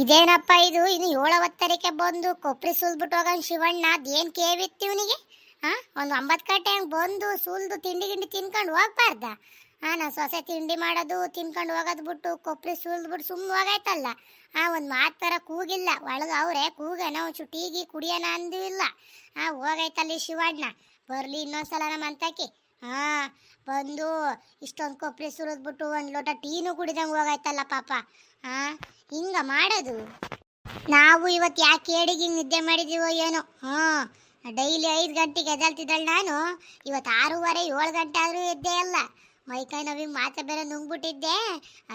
ಇದೇನಪ್ಪ ಇದು? ಇನ್ನು ಏಳವತ್ತರಿಕೆ ಬಂದು ಕೊಪ್ಪರಿ ಸುಲ್ಬಿಟ್ಟು ಹೋಗನ್ ಶಿವಣ್ಣ, ಅದೇನ್ ಕೇವಿತ್ತು ಇವನಿಗೆ? ಹಾ ಒಂದು ಒಂಬತ್ತು ಗಂಟೆ ಹಂಗೆ ಬಂದು ಸುಲ್ದು ತಿಂಡಿ ಗಿಂಡಿ ತಿನ್ಕೊಂಡು ಹೋಗ್ಬಾರ್ದ? ಹಾ ನಾ ಸೊಸೆ ತಿಂಡಿ ಮಾಡೋದು, ತಿನ್ಕೊಂಡು ಹೋಗೋದು ಬಿಟ್ಟು ಕೊಪ್ಪರಿ ಸುಲ್ದ್ಬಿಟ್ಟು ಸುಮ್ಮನೆ ಹೋಗಾಯ್ತಲ್ಲ? ಆ, ಒಂದು ಮಾತು ಥರ ಕೂಗಿಲ್ಲ. ಒಳಗೆ ಅವರೇ, ಕೂಗನ, ಒಂದು ಟೀಗಿ ಕುಡಿಯೋಣ ಇಲ್ಲ ಹಾ ಹೋಗೈತಲ್ಲಿ ಶಿವಣ್ಣ. ಬರಲಿ ಇನ್ನೊಂದ್ಸಲ ನಮ್ಮ ಅಂತಕಿ ಹಾ, ಬಂದು ಇಷ್ಟೊಂದು ಕೊಪ್ಪರಿ ಸುರಿದ್ಬಿಟ್ಟು ಒಂದು ಲೋಟ ಟೀನು ಕುಡಿದಂಗೆ ಹೋಗಾಯ್ತಲ್ಲ ಪಾಪ. ಹಾ, ಹಿಂಗ ಮಾಡೋದು? ನಾವು ಇವತ್ತು ಯಾಕೆ ಹಿಂಗ್ ನಿದ್ದೆ ಮಾಡಿದೀವೋ ಏನೋ? ಹಾಂ, ಡೈಲಿ ಐದು ಗಂಟೆಗೆ ಎದಲ್ತಿದ್ದಾಳೆ ನಾನು. ಇವತ್ತು ಆರೂವರೆ, ಏಳು ಗಂಟೆ ಆದರೂ ಎದ್ದೇ ಅಲ್ಲ ಮೈಕೈ ನವಿಗೆ ಮಾತ್ರ ಬೇರೆ ನುಂಗ್ಬಿಟ್ಟಿದ್ದೆ.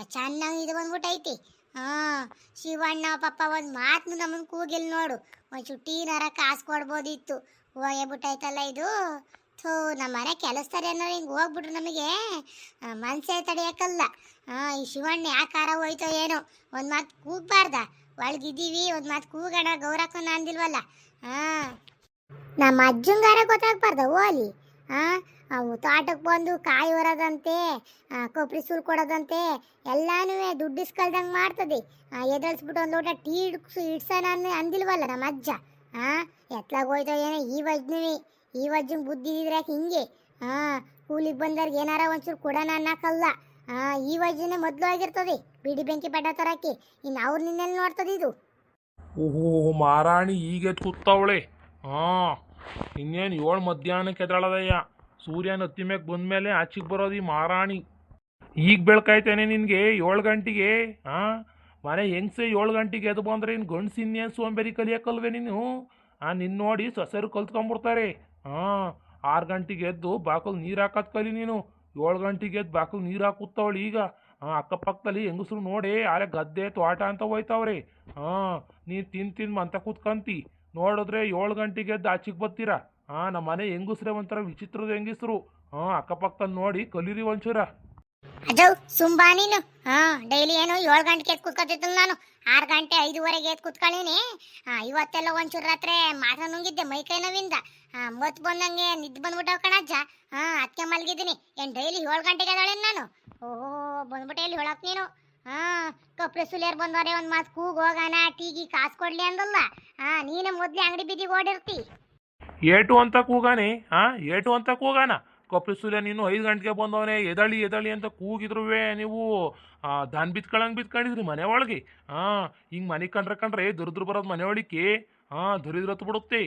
ಚೆನ್ನಾಗಿ ಇದು ಬಂದ್ಬಿಟ್ಟೈತಿ ಹಾಂ, ಶಿವಣ್ಣ ಪಾಪ ಒಂದು ಮಾತು ನಮ್ಮನ್ನು ಕೂಗಿಲ್ ನೋಡು. ಒಂಚೂರು ಟೀನಾರ ಕಾಸು ಕೊಡ್ಬೋದಿತ್ತು. ಹೋಗ್ಬಿಟ್ಟೈತಲ್ಲ ಇದು? ಥೂ ನಮ್ಮ ಮನೆ ಕೆಲಸ್ತಾರೆ ಅನ್ನೋರು ಹಿಂಗೆ ಹೋಗ್ಬಿಟ್ರು ನಮಗೆ. ಮನಸ್ಸೇ ಮನ್ಸೇ ತಡೆಯೋಕ್ಕಲ್ಲ ಈ ಶಿವಣ್ಣ ಯಾಕಾರ ಹೋಯ್ತೋ ಏನೋ. ಒಂದು ಮಾತು ಕೂಗ್ಬಾರ್ದ. ಒಳಗಿದ್ದೀವಿ, ಒಂದು ಮಾತು ಕೂಗೋಣ, ಗೌರಕ್ಕನ ಅಂದಿಲ್ವಲ್ಲ. ಹಾಂ ನಮ್ಮ ಅಜ್ಜಂಗಾರ ಗೊತ್ತಾಗ್ಬಾರ್ದ ಓಲಿ? ಹಾಂ ಅವು ತೋಟಕ್ಕೆ ಬಂದು ಕಾಯಿ ಹೊರೋದಂತೆ ಕೊಬ್ಬರಿ ಸುಲ್ ಕೊಡೋದಂತೆ, ಎಲ್ಲಾನು ದುಡ್ಡು ಇಸ್ಕೊಳ್ದಂಗೆ ಮಾಡ್ತದೆ. ಎದುರಿಸ್ಬಿಟ್ಟು ಒಂದು ಲೋಟ ಟೀ ಇಡ್ಸು, ಇಡ್ಸೋಣ ಅಂದಿಲ್ವಲ್ಲ ನಮ್ಮ ಅಜ್ಜ? ಹಾಂ ಎತ್ಲಾಗ ಹೋಯ್ತೋ ಏನೋ ಈ ವಜ್ನವಿ ಈ ವಜ್ಜಿನ ಬುದ್ಧಿ ಇದ್ರೆ ಹಿಂಗೆ. ಹಾ ಕೂಲಿಗೆ ಬಂದವ್ರಿಗೆ ಏನಾರ ಒಂಚೂರು ಕೊಡೋಣ ಅನ್ನಕ್ಕಲ್ಲ ಹಾಂ ಈ ವಜ್ಜಿನ ಮೊದಲು ಆಗಿರ್ತದೆ. ಬಿಡಿ ಬೆಂಕಿ ಪಡ್ಡ ತರಕ್ಕೆ. ಇನ್ನು ಅವ್ರು ನಿನ್ನೆಲ್ಲಿ ನೋಡ್ತದೆ ಇದು. ಓಹೋ, ಮಾರಾಣಿ ಈಗ ಕೂತವಳೆ. ಹಾಂ ಇನ್ನೇನು ಏಳು ಮಧ್ಯಾಹ್ನಕ್ಕೆ ಎದ್ದಾಳದಯ್ಯ? ಸೂರ್ಯನ ಹತ್ತಿ ಮ್ಯಾಗ ಬಂದ್ಮೇಲೆ ಆಚೆಗೆ ಬರೋದು ಈ ಮಾರಾಣಿ. ಈಗ ಬೆಳ್ಕಾಯ್ತೇನೆ ನಿನಗೆ ಏಳು ಗಂಟೆಗೆ? ಹಾ ಮನೆ ಹೆಂಗ್ಸೆ ಏಳು ಗಂಟೆಗೆ ಎದ್ದು ಬಂದ್ರೆ ಇನ್ನು ಗಂಡ್ಸಿನ್ನೇನು ಸೋಂಬೇರಿ ಕಲಿಯಕ್ಕಲ್ವೇ ನೀನು? ಆ ನಿನ್ನ ನೋಡಿ ಸೊಸೆರು ಕಲ್ತ್ಕೊಂಡ್ಬಿಡ್ತಾರೆ. ಹಾಂ, ಆರು ಗಂಟೆಗೆ ಎದ್ದು ಬಾಕಲು ನೀರು ಹಾಕೋದು ಕಲಿ ನೀನು. ಏಳು ಗಂಟೆಗೆ ಎದ್ದು ಬಾಕಲು ನೀರು ಹಾಕುತ್ತವಳು ಈಗ. ಹಾಂ, ಅಕ್ಕಪಕ್ಕದಲ್ಲಿ ಹೆಂಗಸ್ರು ನೋಡಿ ಆಲೆ ಗದ್ದೆ ತೋಟ ಅಂತ ಹೋಯ್ತಾವ್ರೆ. ಹಾಂ, ನೀನು ತಿಂದು ತಿಂದು ಅಂತ ಕೂತ್ಕಂತಿ. ನೋಡಿದ್ರೆ ಏಳು ಗಂಟೆಗೆ ಎದ್ದು ಆಚೆಗೆ ಬರ್ತೀರಾ? ಹಾಂ ನಮ್ಮ ಮನೆ ಹೆಂಗಸ್ರೆ ಒಂಥರ ವಿಚಿತ್ರದ ಹೆಂಗಸ್ರು. ಹಾಂ ಅಕ್ಕಪಕ್ಕದಲ್ಲಿ ನೋಡಿ ಕಲೀರಿ ಒಂಚೂರ. ಅದು ಸುಂಬಾ ನೀನು ಹಾ, ಡೈಲಿ ಏನು ಏಳು ಗಂಟೆಗೆ ಎದ್ದು ಕುತ್ಕೊತಿದ್ದಲ್ಲ ನಾನು. ಆರು ಗಂಟೆ ಐದುವರೆಗೆ ಎದ್ದು ಕುತ್ಕೊಳ್ಳೀನಿ. ಇವತ್ತೆಲ್ಲ ಒಂಚೂರು ರಾತ್ರಿ ಮಾತ್ರ ನುಂಗಿದ್ದೆ ಮೈ ಕೈ ನೋವಿಂದ. ಮತ್ ಬಂದಂಗೆ ನಿದ್ದೆ ಬಂದ್ಬಿಟ್ಟವ ಕಣಜ್ಜ. ಹಾ ಅದಕ್ಕೆ ಮಲಗಿದ್ದೀನಿ. ಏನು ಡೈಲಿ ಏಳು ಗಂಟೆಗೆ ಎದ್ದಾಳೇನು ನಾನು? ಓಹೋ, ಬಂದ್ಬಿಟ್ಟೆ ಇಲ್ಲಿ ಹೇಳಕ್ ನೀನು? ಹಾ ಕಪ್ರೆ ಸುಲಿಯರ್ ಬಂದವರೆ, ಒಂದು ಮಾತು ಕೂಗ್ ಹೋಗೋಣ ಟೀಗಿ ಕಾಸು ಕೊಡ್ಲಿ ಅಂದಲ್ಲ. ಹಾ, ನೀನು ಮೊದ್ಲೇ ಅಂಗಡಿ ಬೀದಿಗೆ ಓಡಿರ್ತಿ. ಏಟು ಅಂತ ಕೂಗಾನೆ, ಹಾ, ಏಟು ಅಂತ ಕೂಗಾನ. ಕೊಪ್ಪರಿ ಸೂರ್ಯ ನೀನು ಐದು ಗಂಟೆಗೆ ಬಂದವನೇ, ಎದಳಿ ಎದಳಿ ಅಂತ ಕೂಗಿದ್ರುವೆ ನೀವು. ದಾನ್ ಬಿತ್ಕೊಳಂಗೆ ಬಿತ್ಕೊಂಡಿದ್ರಿ ಮನೆ ಒಳಗೆ. ಹಾಂ ಹಿಂಗೆ ಮನೆ ಕಂಡ್ರೆ ಕಂಡ್ರೆ ದುರಿದ್ರು ಬರೋದು ಮನೆ ಒಳಗೆ ಹಾಂ ದುರಿದ್ರತ್ತು ಬಿಡುತ್ತೆ.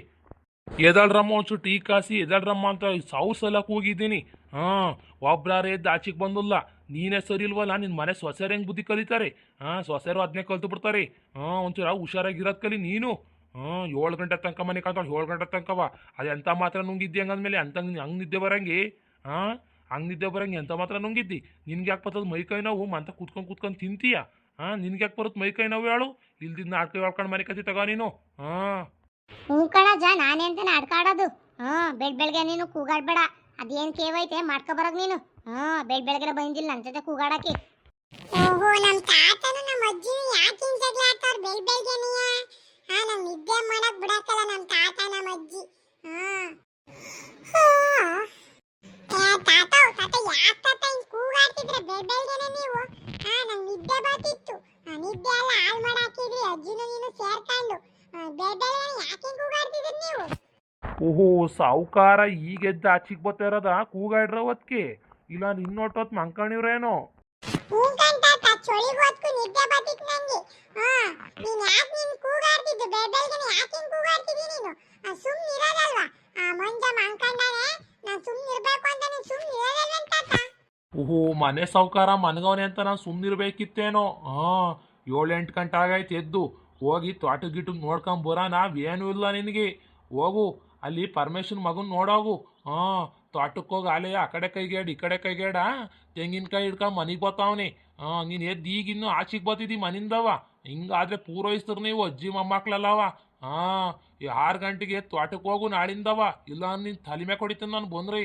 ಎದಳ್ರಮ್ಮ ಒಂಚೂರು ಟೀ ಕಾಸಿ ಎದಳ್ರಮ್ಮ ಅಂತ ಸಾವು ಸಲ ಕೂಗಿದ್ದೀನಿ. ಹಾಂ ಒಬ್ರಾರೆ ಎದ್ದು ಆಚೆಗೆ ಬಂದಿಲ್ಲ. ನೀನೇ ಸರಿ ಇಲ್ವಲ್ಲ ನಿನ್ನ ಮನೆ ಸೊಸೆರು ಹೆಂಗೆ ಬುದ್ಧಿ ಕಲಿತಾರೆ? ಹಾಂ ಸೊಸೆರು ಅದನ್ನೇ ಕಲ್ತು ಬಿಡ್ತಾರೆ ಹಾಂ ಒಂಚೂರು ಹುಷಾರಾಗಿರೋದು ಕಲಿ ನೀನು. ಹಾಂ ಏಳು ಗಂಟೆ ತನಕ ಮನೆ ಕಾಂತಾಳೆ ಏಳು ಗಂಟೆ ತನಕವ. ಅದು ಎಂಥ ಮಾತ್ರ ನುಂಗಿದ್ದಿ ಹಂಗಂದ್ಮೇಲೆ ಅಂತ ಹಂಗೆ ನಿದ್ದೆ ಬರಂಗಿ? ಹಾಂ ಹಂಗೆ ನಿದ್ದೆ ಬರಂಗೆ ಎಂಥ ಮಾತ್ರ ನುಂಗಿದ್ದಿ? ನಿನ್ಗೆ ಯಾಕೆ ಬರ್ತದೆ ಮೈ ಕೈ ನೋವು? ಮಂತ ಕುತ್ಕೊಂಡು ಕುತ್ಕೊಂಡು ತಿಂತೀಯ? ಹಾಂ ನಿನ್ಗೆ ಯಾಕೆ ಬರುತ್ತೆ ಮೈ ಕೈ ನೋವು ಹೇಳು? ಇಲ್ದಿದ್ದು ನಾಟಕ ಹೇಳ್ಕೊಂಡು ಮನೆ ಕತ್ತಿ ತಗೋ ನೀನು. ಹಾಂ. ಹ್ಞೂ ಕಣಜ್ಜ ನಾನೇ ಅಂತಾನೆ ಆಡ್ಕಾಡೋದು ಹ್ಞೂ ಬೆಳ್ ಬೆಳಗ್ಗೆ ನೀನು ಕೂಗಾಡ್ಬೇಡ. ಅದೇನ್ ಕೇವೈತೆ ಮಾಡ್ಕೊ ಬರೋದು ನೀನು. ಹ್ಞೂ ಬೆಳ್ ಬೆಳಗ್ಗೆ ಬಂದಿಲ್ಲ ನನ್ನ ಜೊತೆ ಕೂಗಾಡಕ್ಕೆ. ಓಹೋ ನಮ್ಮ ತಾತನು ನಮ್ಮ ಅಜ್ಜಿನು ಯಾಕೆ ಬೆಳ್ ಬೆಳಗ್ಗೆನೆಯ ಹಾ ನಂಗ್ ನಿದ್ದೆ ಮಾಡಕ್ ಬಿಡಕ್ಕಲ್ಲ ನಮ್ ತಾತ ನಮ್ಮ ಅಜ್ಜಿ. ತಾತ ತಾತ ಯಾಕೆ ತಾತ ಹಿಂಗ್ ಕೂಗಾಡ್ತಿದ್ರೆ? ನೀವು. ಹಾ ನಂಗ್ ನಿದ್ದೆ ಬರ್ತಿತ್ತು. ಆ ನಿದ್ದೆ ಎಲ್ಲ ಹಾಳು ಮಾಡಾಕಿದ್ರಿ. ಅಜ್ಜಿನು ನೀನು ಸೇರ್ಕೊಂಡು. ಬೆಳ್ ಬೆಳಗ್ಗೆ ಯಾಕೆ ಕೂಗಾಡ್ತಿದ್ರಿ ನೀವು? ಓಹೋ ಸಾವುಕಾರ ಈಗ ಎದ್ದು ಆಚೆಗೆ ಬರ್ತಾ ಇರೋದ? ಕೂಗಾಡ್ರ ಹೊತ್ಕೆ ಇಲ್ಲ ನಿನ್ನೊಟ್ಟೊತ್ ಮಂಕಣಿವ್ರೇನೋ ತಾತ ಚಳಿಗೆ ಹೊತ್ಕು ನಿದ್ದೆ ಬರ್ತಿತ್ತು ನಂಗೆ. ಹಾ, ನೀನ್ ಯಾಕೆ ನೀನ್ ಕೂಗಾಡ್ತಿದ್ದು? ಬೆಳ್ ಬೆಳಗ್ಗೆನೆ ಯಾಕೆ ಹಿಂಗ್ ಕೂಗಾಡ್ತಿದ್ದಿ ನೀನು? ಸುಮ್ಮನೆ ಇರೋದಲ್ವಾ? ಆ ಮಂಜ ಮಂಕಂಡಾನೆ ನಾನು ಸುಮ್ಮನೆ ಇರ್ಬೇಕು ಅಂತ ನೀನು ಸುಮ್ಮನೆ ಇರೋದಲ್ವಂತ ತಾತ? ಓಹೋ, ಮನೆ ಸಾವುಕಾರ ಮನಗವನೆ ಅಂತ ನಾನು ಸುಮ್ಮನಿರ್ಬೇಕಿತ್ತೇನೋ ಹಾಂ ಏಳು ಎಂಟು ಗಂಟೆ ಆಗೈತೆ ಎದ್ದು ಹೋಗಿ ತೋಟ ಗಿಟ್ಟು ನೋಡ್ಕೊಂಡ್ ನಾವೇನೂ ಇಲ್ಲ ನಿನಗೆ. ಹೋಗು, ಅಲ್ಲಿ ಪರಮೇಶ್ವರ್ ಮಗನ್ ನೋಡೋಗು. ಹಾಂ ತೋಟಕ್ಕೆ ಹೋಗಿ ಆಲೆ ಆ ಕಡೆ ಕೈಗೇಡ್ ಈ ಕಡೆ ಕೈಗೇಡ. ತೆಂಗಿನಕಾಯಿ ಹಿಡ್ಕೊಂಡು ಮನೆಗೆ ಬರ್ತಾವನೆ ಹಾಂ ನೀನು ಎದ್ದು ಈಗ ಇನ್ನು ಆಚೆಗೆ ಬರ್ತಿದ್ದಿ ಮನಿಂದವ. ಹಿಂಗಾದ್ರೆ ಪೂರೈಸ್ತಾರೆ ನೀವು ಅಜ್ಜಿ ಮೊಮ್ಮಕ್ಳಲ್ಲವ. ಹಾಂ ಈ ಆರು ಗಂಟೆಗೆ ತೋಟಕ್ಕೆ ಹೋಗು ನಾಳಿಂದವ. ಇಲ್ಲ ನಿನ್ನ ತಲೆ ಕೊಡಿತೀನಿ ಹೊಡಿತೀನಿ ನಾನು ಬಂದ್ರಿ.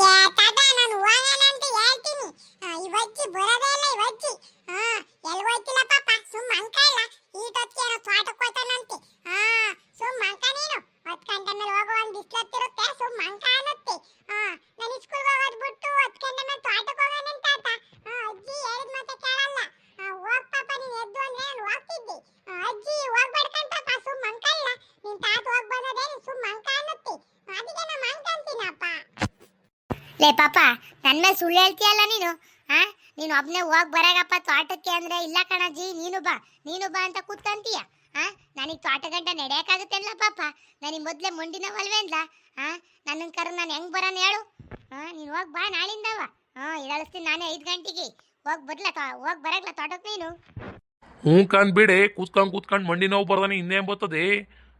ಏ ತಾತ ನಾನು ಹೋಗೋಣ ಅಂತ ಹೇಳ್ತೀನಿ. ಆ, ಇವಜ್ಜಿ ಸುಮ್ ಇಲ್ಲ. ಇವಜ್ಜಿ ನಾನು ಸ್ಕೂಲ್ ಹೋಗ್ಬಿಟ್ಟು ಅದಕ್ಕೆ ನಾನು ತೋಟಕ್ಕೆ ಹೋಗೋಣ ಅಂತ ತಾತ ಅಜ್ಜಿ ಹೇಳಿದ ಮತ್ತೆ ಕೇಳಲ್ಲ. ಹೋಗ್ ಪಾಪ, ನೀನು ಎದ್ದು ಅಂದ್ರೆ ನಾನು ಹೋಗ್ತಿದ್ದೆ. ಅಜ್ಜಿ ಹೋಗ್ಬೇಡ್ಕಂತ ಪಾಪ ಸುಮ್ಮ ಅಂಕಲ್ಲ ನಿನ್ ತಾತ ಹೋಗ್ ಬಂದದೆ ನೀನು ಸುಮ್ಮ ಅಂಕ ಅನ್ನತ್ತಿ. ಅದಕ್ಕೆ ನಾನು ಅಂಕಂತೀನಪ್ಪ ಲೇ, ಪಾಪ ನನ್ನ ಮೇಲೆ ಸುಳ್ಳು ಹೇಳ್ತೀಯಲ್ಲ ನೀನು? ಹಾ ನೀನು ಒಬ್ಬನೇ ಹೋಗಿ ಬರಾಗಪ್ಪ ತೋಟಕ್ಕೆ ಅಂದ್ರೆ ಇಲ್ಲ ಕಣಜ್ಜಿ, ನೀನು ಬಾ ನೀನು ಬಾ ಅಂತ ಕೂತ್ಕಂತೀಯ? ಆ? ನನಗೆ ತೋಟ ಗಂಟ ನಡೆಯಕ್ಕಾಗುತ್ತೇನಲ್ಲ ಪಾಪ. ನನಗೆ ಮೊದ್ಲೇ ಮುಂಡಿನ ಅಲ್ವೇನ್ಲ ಆ? ನನ್ನ ಕರ ನಾನು ಹೆಂಗ್ ಬರೋಣ ಹೇಳು. ಹಾಂ ನೀನು ಹೋಗ್ ಬಾ ನಾಳಿಂದವ. ಹಾ ಇಳಿಸ್ತೀನಿ ನಾನೇ ಐದು ಗಂಟೆಗೆ. ಹೋಗ್ ಬರ್ಲ ಹೋಗ್ ಬರಾಗ್ಲ ತೋಟಕ್ಕೆ ನೀನು. ಹ್ಞೂ ಕಂದ್ಬಿಡೆ ಕೂತ್ಕೊಂಡು ಕೂತ್ಕೊಂಡು ಮಂಡಿ ನೋವು ಬರ್ದಾನೆ ಇನ್ನೇನು ಬರ್ತದೆ?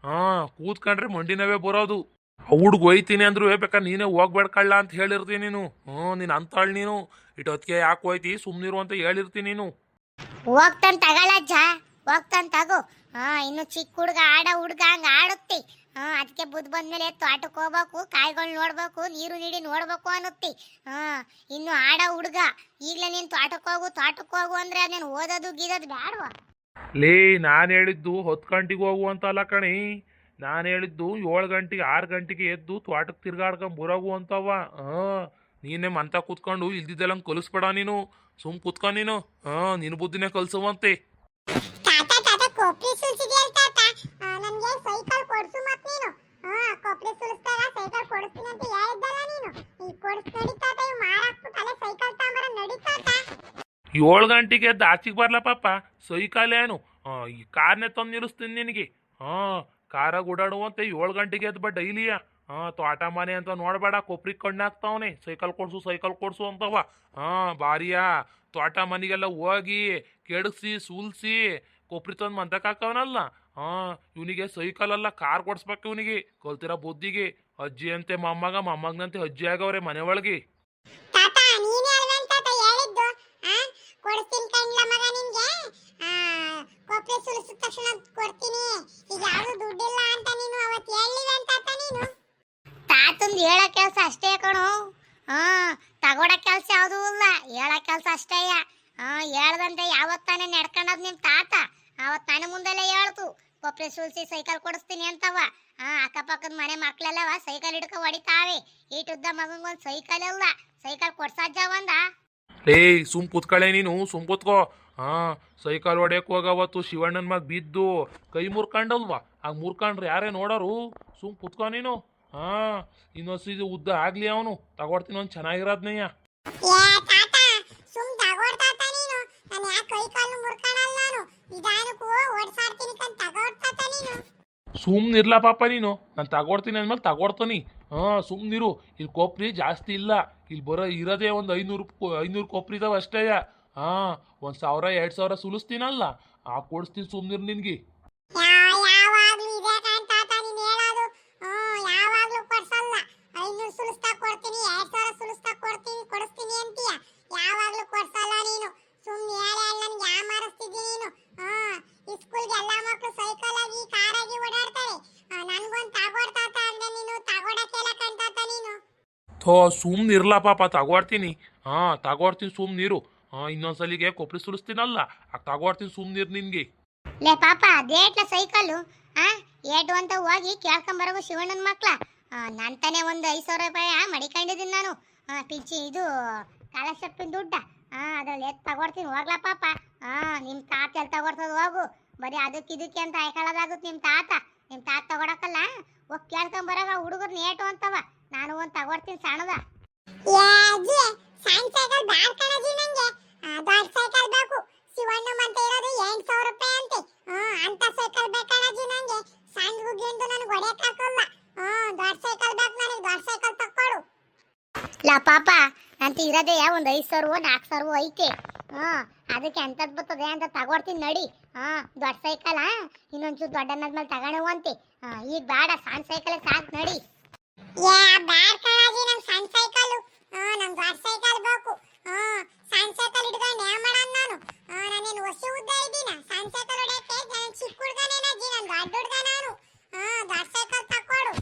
ಹಾಂ ಕೂತ್ಕೊಂಡ್ರೆ ಮಂಡಿ ನೋವೇ ಬರೋದು. ಹುಡುಗ ಹೋಯ್ತೀನಿ ಅಂದ್ರು ಬೇಕಾದ್ರೆ ನೀನೇ ಹೋಗ್ಬೇಡ್ಕಳ್ಳ ಅಂತ ಹೇಳಿರ್ತೀನಿ ನೀನು. ಹ್ಞೂ ನೀನು ಅಂತಾಳ್ ನೀನು. ಇಟ್ಟೊತ್ತಿಗೆ ಯಾಕೆ ಹೋಯ್ತಿ? ಸುಮ್ಮನಿರು ಅಂತ ಹೇಳಿರ್ತೀನಿ ನೀನು. ಹೋಗ್ತಾನೆ ತಗೊಳಜ್ಜ ಹೋಗ್ತಾನೆ ತಗೋ. ಹಾ, ಇನ್ನು ಚಿಕ್ಕ ಹುಡುಗ ಆಡ ಹುಡುಗ ಹಂಗ ಆಡುತ್ತಿ. ಹಾ ಅದಕ್ಕೆ ಬುದ್ಧ ಬಂದ್ಮೇಲೆ ತೋಟಕ್ಕೆ ಹೋಗ್ಬೇಕು, ಕಾಯಿಗಳು ನೋಡ್ಬೇಕು, ನೀರು ನೀಡಿ ನೋಡ್ಬೇಕು ಅನ್ನುತ್ತಿ. ಹಾ, ಇನ್ನು ಆಡ ಹುಡುಗ, ಈಗಲೇ ನೀನ್ ತೋಟಕ್ಕೆ ಹೋಗು ತೋಟಕ್ಕೆ ಹೋಗು ಅಂದ್ರೆ ಅದೇನು ಓದೋದು ಗೀದೋದು ಬ್ಯಾಡ್ವ? ಲೇ, ನಾನು ಹೇಳಿದ್ದು ಹತ್ತು ಗಂಟೆಗೆ ಹೋಗು ಅಂತ ಅಲ್ಲ ಕಣಿ. ನಾನು ಹೇಳಿದ್ದು ಏಳು ಗಂಟೆಗೆ, ಆರು ಗಂಟೆಗೆ ಎದ್ದು ತೋಟಕ್ಕೆ ತಿರ್ಗಾಡ್ಕೊಂಡು ಬರೋಗು ಅಂತವ ಹಾ, ನೀನೇ ಮಂತ ಕೂತ್ಕೊಂಡು ಇಲ್ದಿದ್ದೆಲ್ಲ ಕಲಿಸ್ಬೇಡ ನೀನು. ಸುಮ್ ಕೂತ್ಕೊಂಡು ನೀನು. ಹಾ ನಿನ್ನ ಬುದ್ಧಿನೇ ಕಲ್ಸುವಂತೆ ತಾತ ತಾತ ಕೊಪ್ಪರಿ ಸುಲ್ಸಿದ್ಯಲ್ಲ ತಾತ ನನ್ಗೆ ಸೈಕಲ್ ಕೊಡ್ಸು ಮತ್ ನೀನು. ಹಾ ಕೊಪ್ಪರಿ ಸುಲಿಸ್ದಾಗ ಸೈಕಲ್ ಕೊಡಿಸ್ತೀನಿ ಅಂತ ಹೇಳಿದ್ದಲ್ಲ ನೀನು. ಈ ಕೊಡಿಸ್ ನಡೀತಾತ, ಇವ್ ಮಾರಾಕ್ಬಿಟ್ಟು ಅಲ್ಲೇ ಸೈಕಲ್ ತಗೊಂಬರ ನಡೀತಾತ. ಏಳು ಗಂಟೆಗೆ ಎದ್ದು ಆಚೆಗೆ ಬರಲ ಪಾಪ. ಸೈಕಲ್ ಹಾಂ ಈ ಕಾರ್ನೇ ತಂದು ನಿಲ್ಲಿಸ್ತೀನಿ ನಿನಗೆ. ಹಾಂ ಕಾರಾಗ ಓಡಾಡುವಂತೆ ಏಳು ಗಂಟೆಗೆ ಎದ್ದು ಬಾ ಡೈಲಿಯ. ಹಾಂ ತೋಟ ಮನೆ ಅಂತ ನೋಡಬೇಡ, ಕೊಪ್ರಿ ಕಣ್ಣಾಗ್ತಾವನೆ. ಸೈಕಲ್ ಕೊಡ್ಸು ಸೈಕಲ್ ಕೊಡ್ಸು ಅಂತವ. ಹಾಂ ಬಾರಿಯಾ, ತೋಟ ಮನೆಗೆಲ್ಲ ಹೋಗಿ, ಕೆಡಿಸಿ, ಸೂಲ್ಸಿ ಕೊಪ್ರಿ ತಂದು ಮಂತಕ್ಕಾಕವನಲ್ಲ ಹಾಂ ಇವನಿಗೆ ಸೈಕಲ್ ಅಲ್ಲ ಕಾರ್ ಕೊಡ್ಸ್ಬೇಕು ಇವನಿಗೆ. ಕಲ್ತಿರೋ ಬುದ್ಧಿಗೆ. ಅಜ್ಜಿ ಅಂತೆ ಮೊಮ್ಮಗ ಮೊಮ್ಮಗನಂತೆ ಅಜ್ಜಿ ಆಗವ್ರೆ ಮನೆ ಒಳಗೆ ತಾತ ನೀನೇ ಅಲ್ವೇನ್ ತಾತ ಹೇಳಿದ್ದು? ಆ ಕೊಡಿಸ್ತೀನಿ ಕಣ್ಲ ಮಗ ನಿನ್ಗೆ. ಆ ಕೊಪ್ಪೆ ಸುಲಿಸಿದ ತಕ್ಷಣ ಕೊಡ್ತೀನಿ. ಈಗ ಯಾವ್ದು ದುಡ್ಡಿಲ್ಲ ಅಂತ ನೀನು ಅವತ್ತು ಹೇಳಿವೇನ್ ತಾತ ನೀನು? ತಾತಂದು ಹೇಳೋ ಕೆಲಸ ಅಷ್ಟೇ ಕಣೋ. ಹಾಂ ತಗೊಡೋ ಕೆಲಸ ಯಾವುದು ಇಲ್ಲ. ಹೇಳೋ ಕೆಲಸ ಅಷ್ಟೇ. ಹಾ ಹೇಳ್ದಂತೆ ಯಾವತ್ತಾನೆ ನಡ್ಕೊಂಡದ್ ನಿಮ್ ತಾತ? ಅವತ್ ತಾನೆ ಮುಂದೆಲ್ಲ ಹೇಳ್ತು ಕೊಪ್ಪರೆ ಸುಲ್ಸಿ ಸೈಕಲ್ ಕೊಡಿಸ್ತೀನಿ ಅಂತವ. ಹಾ ಅಕ್ಕಪಕ್ಕದ ಮನೆ ಮಕ್ಳೆಲ್ಲವ ಸೈಕಲ್ ಹಿಡ್ಕೊ ಹೊಡಿತಾವೆ. ಈಟುದ್ದ ಮಗಂಗೊಂದು ಸೈಕಲ್ ಅಲ್ಲ ಸೈಕಲ್ ಕೊಡ್ಸಜ್ಜ ಒಂದ. ಏ ಸುಮ್ ಕುತ್ಕಳೆ ನೀನು ಸುಮ್ ಕುತ್ಕೋ. ಹಾ ಸೈಕಲ್ ಹೊಡ್ಯಕ್ ಹೋಗವತ್ತು ಶಿವಣ್ಣನ ಮಗ ಬಿದ್ದು ಕೈ ಮುರ್ಕಂಡಲ್ವಾ? ಆಗ ಮುರ್ಕಂಡ್ರೆ ಯಾರೇ ನೋಡೋರು? ಸುಮ್ ಕುತ್ಕೋ ನೀನು. ಹಾ ಇನ್ನೊಂದ್ಸಿದು ಉದ್ದ ಆಗ್ಲಿ ಅವನು. ತಗೊಡ್ತೀನಿ ಒಂದು ಚೆನ್ನಾಗಿರೋದ್ನಯ್ಯ ಸುಮ್ ತಗೊಡ್ತಾ ನೀನು. ನಾನು ಯಾಕೆ ಕೈ ಕಾಲು ಮುರ್ಕಣಲ್ಲ ನಿಧಾನಕ್ಕೂ ಓಡ್ಸಾಡ್ತೀನಿ ಪಾಪ ನೀನು. ನಾನು ತಗೊಡ್ತೀನಿ ಅಂದ್ಮೇಲೆ ತಗೊಡ್ತೀನಿ ಹಾಂ, ಸುಮ್ನಿರು. ಇಲ್ಲಿ ಕೊಪ್ರಿ ಜಾಸ್ತಿ ಇಲ್ಲ. ಇಲ್ಲಿ ಬರೋ ಇರೋದೇ ಒಂದು ಐನೂರು ಐನೂರು ಕೊಪ್ರಿ ಇದಾವೆ ಅಷ್ಟೇ. ಹಾಂ, ಒಂದು ಸಾವಿರ, ಎರಡು ಸಾವಿರ ಸುಲಿಸ್ತೀನಲ್ಲ. ಆ ಕೊಡಿಸ್ತೀನಿ ಸುಮ್ನಿರು ನಿನ್ಗೆ. ಥೋ ಸುಮ್ನಿರ್ಲ ಪಾಪ, ತಗೋಡ್ತೀನಿ. ಹಾಂ, ತಗೊಡ್ತೀನಿ ಸುಮ್ನಿರು ಹಾಂ, ಇನ್ನೊಂದ್ಸಲಿಗೆ ಕೊಪ್ಪಳಿ ಸುಲಿಸ್ತೀನಲ್ಲ ಆಗ ತಗೊಡ್ತೀನಿ ಸುಮ್ನಿರು ನಿನ್ಗೆ. ಲೇ ಪಾಪ, ಅದೇಟ್ಲ ಸೈಕಲ್ಲು? ಆ, ಏಟು ಅಂತ ಹೋಗಿ ಕೇಳ್ಕೊಂಬರಗು ಶಿವಣ್ಣನ ಮಕ್ಳ. ನನ್ನ ತಾನೇ ಒಂದು ಐದು ಸಾವಿರ ರೂಪಾಯಿ ಮಡಿಕೊಂಡಿದ್ದೀನಿ ನಾನು. ಪಿಂಚಿ, ಇದು ಕಾಲಶಪ್ಪಿನ ದುಡ್ಡ. ಹಾ ಅದ್ರಲ್ಲಿ ಎತ್ತು ತಗೊಡ್ತೀನಿ, ಹೋಗ್ಲಾ ಪಾಪ. ಹಾ ನಿಮ್ಮ ತಾತ ಎಲ್ಲಿ ತಗೊಡ್ತದ ಹೋಗು. ಬರೀ ಅದಕ್ಕೆ ಇದಕ್ಕೆ ಅಂತ ಆಯ್ಕೊಳ್ಳೋದಾಗುತ್ತೆ ನಿಮ್ಮ ತಾತ. ನಿಮ್ಮ ತಾತ ತಗೊಡಕಲ್ಲ ಹೋಗಿ ಕೇಳ್ಕೊಂಬರಾಗ ಹುಡುಗರು ನೇಟು ಅಂತವ. ನಾನು ಒಂದು ತಗೊಳ್ತೀನಿ ಸಣ್ಣದ. ಸಣ್ಣ ಸೈಕಲ್ ಬ್ಯಾಡ ಕಣಜಿ ನಂಗೆ. ದೊಡ್ಡ ಸೈಕಲ್ ಬೇಕು. ಶಿವಣ್ಣ ಅಂತ ಇರೋದು ಎಂಟು ಸಾವಿರ ರೂಪಾಯಿ ಅಂತೆ. ಹ್ಮ್ ಅಂತ ಸೈಕಲ್ ಬೇಕಣಜಿ ನಂಗೆ. ಸಣ್ಣ ಹುಡ್ಗಿಂದು ನನಗೆ ಹೊಡೆಯಕ್ ಹಾಕಲ್ಲ ಹ್ಮ್ ದೊಡ್ಡ ಸೈಕಲ್ ಬೇಕು ನನಗೆ ದೊಡ್ಡ ಸೈಕಲ್ ತಕ್ಕೊಡು. ಲಾ ಪಾಪ ಅಂತ ಇರೋದೇ ಒಂದು ಐದು ಸಾವಿರವೋ ನಾಲ್ಕು ಸಾವಿರವೋ ಐತೆ. ಹಾ ಅದಕ್ಕೆ ಎಂತದ್ ಬರ್ತದೆ ಅಂತ ತಗೊಡ್ತೀನಿ ನಡಿ. ಹಾ ದೊಡ್ಡ ಸೈಕಲ್? ಇನ್ನೊಂಚೂರು ದೊಡ್ಡ ಮೇಲೆ ತಗೊಂಡವಂತೆ ಈಗ ಬೇಡ ಸಣ್ಣ ಸೈಕಲ್ ಸಾಕು ನಡಿ. Cycle cycle cycle cycle cycle ತಕ್ಕೊಡು.